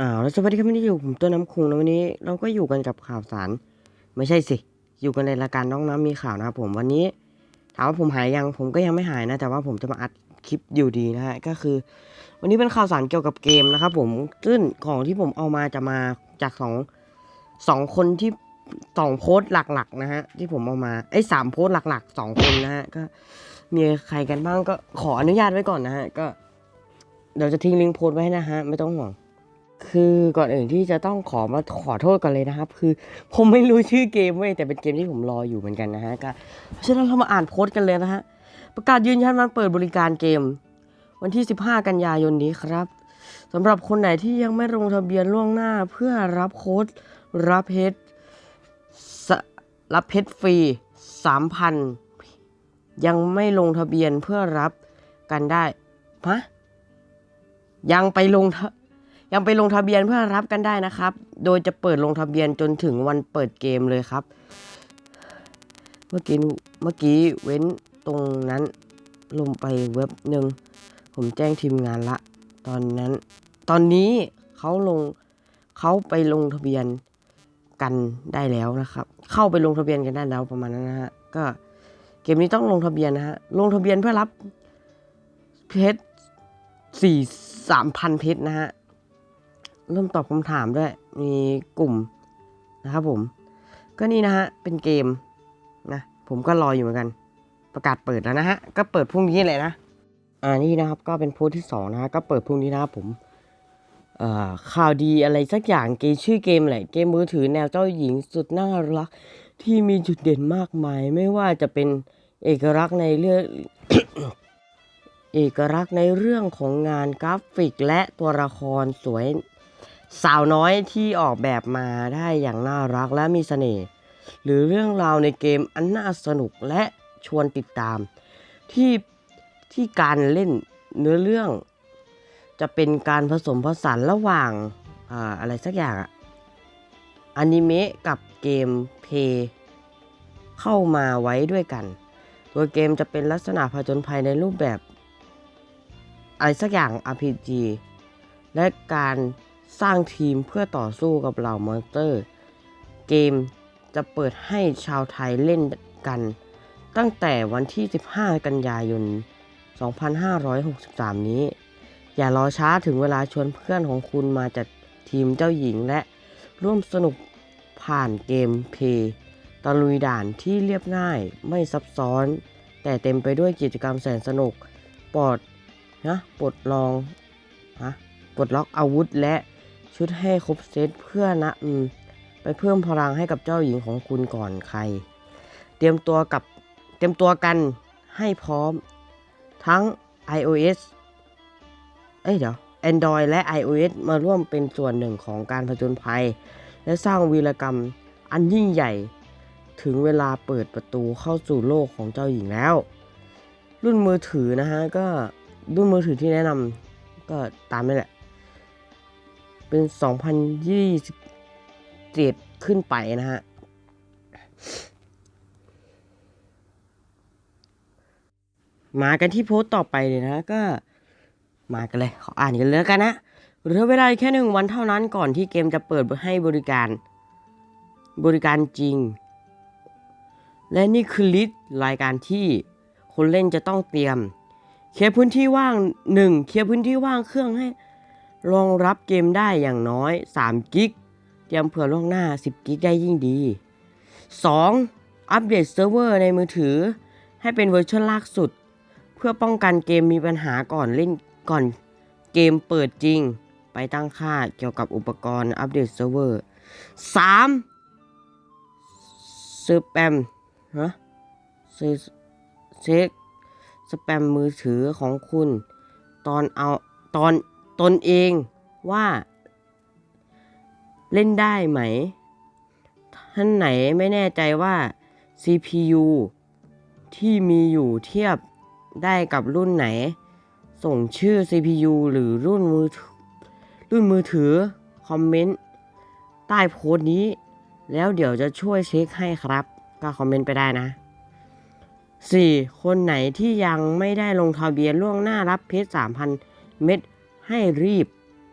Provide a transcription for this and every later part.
อ้าวแล้วสวัสดีครับวันนี้อยู่ผมตัวน้ำคุงนะวันนี้ เราก็อยู่กันกับข่าวสาร ไม่ใช่สิ อยู่กันในรายการน้องน้ำมีข่าวนะครับผมวันนี้ ถามว่าผมหายยังผมก็ยังไม่หายนะ แต่ว่าผมจะมาอัดคลิปอยู่ดีนะฮะก็คือ วันนี้เป็นข่าวสารเกี่ยวกับเกมนะครับผมซึ่งของที่ผมเอามาจะมาจากสองสองคนที่สองโพสหลักๆนะฮะที่ผมเอามาไอ้สามโพสหลักๆสองคนนะฮะก็มีใครกันบ้างก็ขออนุญาตไว้ก่อนนะฮะก็เดี๋ยวจะทิ้งลิงก์โพสไว้นะฮะไม่ต้องห่วง คือก่อนอื่นที่จะต้องขอมาขอโทษกันเลยนะครับ คือผมไม่รู้ชื่อเกมเว้ยแต่เป็นเกมที่ผมรออยู่เหมือนกันนะฮะก็เพราะฉะนั้นเรามาอ่านโพสต์กันเลยนะฮะประกาศยืนยันวันเปิดบริการเกม วันที่ 15 กันยายนนี้ครับสำหรับคนไหนที่ยังไม่ลงทะเบียนล่วงหน้าเพื่อรับโค้ดรับเพชรรับเพชรฟรี 3,000 ยังไม่ลงทะเบียนเพื่อรับกันได้ฮะยังไปลงทะ ยังไปลงทะเบียนเพื่อรับกันได้นะครับ โดยจะเปิดลงทะเบียนจนถึงวันเปิดเกมเลยครับ เมื่อกี้เมื่อกี้เว้นตรงนั้นลงไปเว็บหนึ่งผมแจ้งทีมงานละ ตอนนั้น ตอนนี้เขาลงเขาไปลงทะเบียนกันได้แล้วนะครับ เข้าไปลงทะเบียนกันได้แล้วประมาณนั้นนะฮะก็เกมนี้ต้องลงทะเบียนนะฮะลงทะเบียนเพื่อรับเพชรสี่สามพันเพชรนะฮะ เริ่มตอบคำถามด้วย มีกลุ่มนะครับผม ก็นี่นะฮะ เป็นเกมนะ ผมก็รออยู่เหมือนกัน ประกาศเปิดแล้วนะฮะ ก็เปิดพรุ่งนี้เลยนะ อ่า นี่นะครับ ก็เป็นโพสที่สองนะฮะ ก็เปิดพรุ่งนี้นะครับผมเอ่อข่าวดีอะไรสักอย่างเกมชื่อเกมอะไรเกมมือถือแนวเจ้าหญิงสุดน่ารัก ที่มีจุดเด่นมากมาย ไม่ว่าจะเป็นเอกลักษณ์ในเรื่องเอกลักษณ์ในเรื่องของงานกราฟิกและตัวละครสวย สาวน้อยที่ออกแบบมาได้อย่างน่ารักและมีเสน่ห์หรือเรื่องราวในเกมอันน่าสนุกและชวนติดตาม ที่ที่การเล่นเนื้อเรื่อง จะเป็นการผสมผสานระหว่างอาอะไรสักอย่างอะอนิเมะกับเกมเพลย์เข้ามาไว้ด้วยกัน ตัวเกมจะเป็นลักษณะผจญภัยในรูปแบบ อะไรสักอย่าง RPG และการ สร้างทีมเพื่อต่อสู้กับเหล่ามอนสเตอร์ เกมจะเปิดให้ชาวไทยเล่นกัน ตั้งแต่วันที่ 15 กันยายน 2563 นี้ อย่ารอช้าถึงเวลาชวนเพื่อนของคุณมาจัดทีมเจ้าหญิงและร่วมสนุกผ่านเกมเพย์ตะลุยด่านที่เรียบง่ายไม่ซับซ้อน แต่เต็มไปด้วยกิจกรรมแสนสนุกปลอดนะปลดลองฮะปลดล็อกอาวุธและ ชุดให้ครบเซตเพื่อนะอืมไปเพิ่มพลังให้กับเจ้าหญิงของคุณก่อนใคร เตรียมตัวกับเตรียมตัวกันให้พร้อม ทั้ง iOS เอ้ยเดี๋ยว Android และ iOS มาร่วมเป็นส่วนหนึ่งของการผจญภัย และสร้างวีรกรรมอันยิ่งใหญ่ ถึงเวลาเปิดประตูเข้าสู่โลกของเจ้าหญิงแล้ว รุ่นมือถือนะฮะ ก็รุ่นมือถือที่แนะนำก็ตามนี่แหละ เป็น 2027 ขึ้นไปนะฮะมากันที่โพสต์ต่อไปเลยนะก็มากันเลย ขออ่านกันเลยแล้วกันนะเหลือเวลาแค่หนึ่งวันเท่านั้นก่อนที่เกมจะเปิดให้บริการ บริการจริง และนี่คือลิสต์รายการที่คนเล่นจะต้องเตรียม เคลียร์พื้นที่ว่าง 1. เคลียร์พื้นที่ว่างเครื่องให้ รองรับเกมได้อย่างน้อย 3 กิก เตรียมเผื่อล่วงหน้า 10 กิกได้ยิ่งดี 2. อัปเดตเซิร์ฟเวอร์ในมือถือ ให้เป็นเวอร์ชันล่าสุด เพื่อป้องกันเกมมีปัญหาก่อนเล่นก่อนเกมเปิดจริง ไปตั้งค่าเกี่ยวกับอุปกรณ์อัปเดตเซิร์ฟเวอร์ 3. ซื้อแปมฮะซื้อเช็คสแปมมือถือของคุณ ตอนเอาตอน ตนเองว่าเล่นได้ไหม ท่านไหนไม่แน่ใจว่า CPU ที่มีอยู่เทียบได้กับรุ่นไหน ส่งชื่อ CPU หรือรุ่นมือรุ่นมือถือ คอมเมนต์ ใต้โพสต์นี้ แล้วเดี๋ยวจะช่วยเช็คให้ครับ ก็คอมเมนต์ไปได้นะ 4. คนไหนที่ยังไม่ได้ลงทะเบียนล่วงหน้ารับเพชร3,000 เม็ด ให้รีบ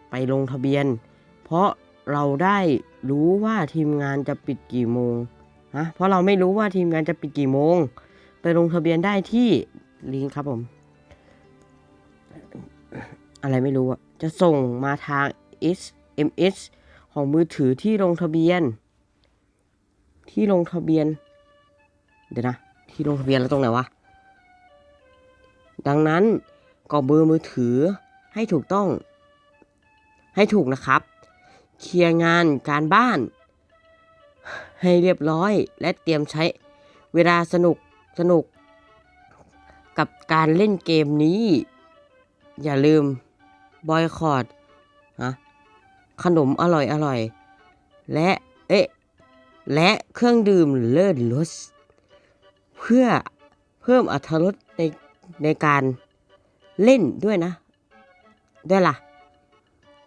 ไปลงทะเบียน เพราะเราได้รู้ว่าทีมงานจะปิดกี่โมงนะเพราะเราไม่รู้ว่าทีมงานจะปิดกี่โมง ไปลงทะเบียนได้ที่ลิงก์ครับผม อะไรไม่รู้อะจะส่งมาทาง SMS ของมือถือที่ลงทะเบียน ที่ลงทะเบียน เดี๋ยวนะ ที่ลงทะเบียนแล้วตรงไหนวะ ดังนั้นกรอกเบอร์มือถือ ให้ถูกต้อง ให้ถูกนะครับ เคลียร์งานการบ้าน ให้เรียบร้อยและเตรียมใช้เวลาสนุกสนุก กับการเล่นเกมนี้ อย่าลืมบอยคอร์ดนะขนมอร่อยอร่อย และเอ๊ะและเครื่องดื่มเลิศรสเพื่อเพิ่มอรรถรสในในการเล่นด้วยนะ ด้วยล่ะ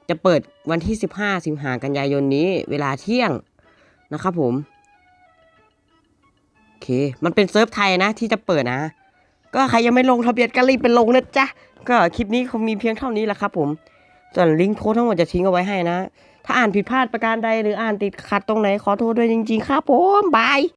จะเปิดวันที่ 15 สิงหากันยายนนี้ เวลาเที่ยงนะครับผม โอเค มันเป็นเซิร์ฟไทยนะที่จะเปิดนะ ก็ใครยังไม่ลงทะเบียนก็รีบไปลงนะจ๊ะ ก็คลิปนี้คงมีเพียงเท่านี้แหละครับผมส่วนลิงก์โค้ดทั้งหมดจะทิ้งเอาไว้ให้นะ ถ้าอ่านผิดพลาดประการใดหรืออ่านติดขัดตรงไหนขอโทษด้วยจริงๆครับผม บาย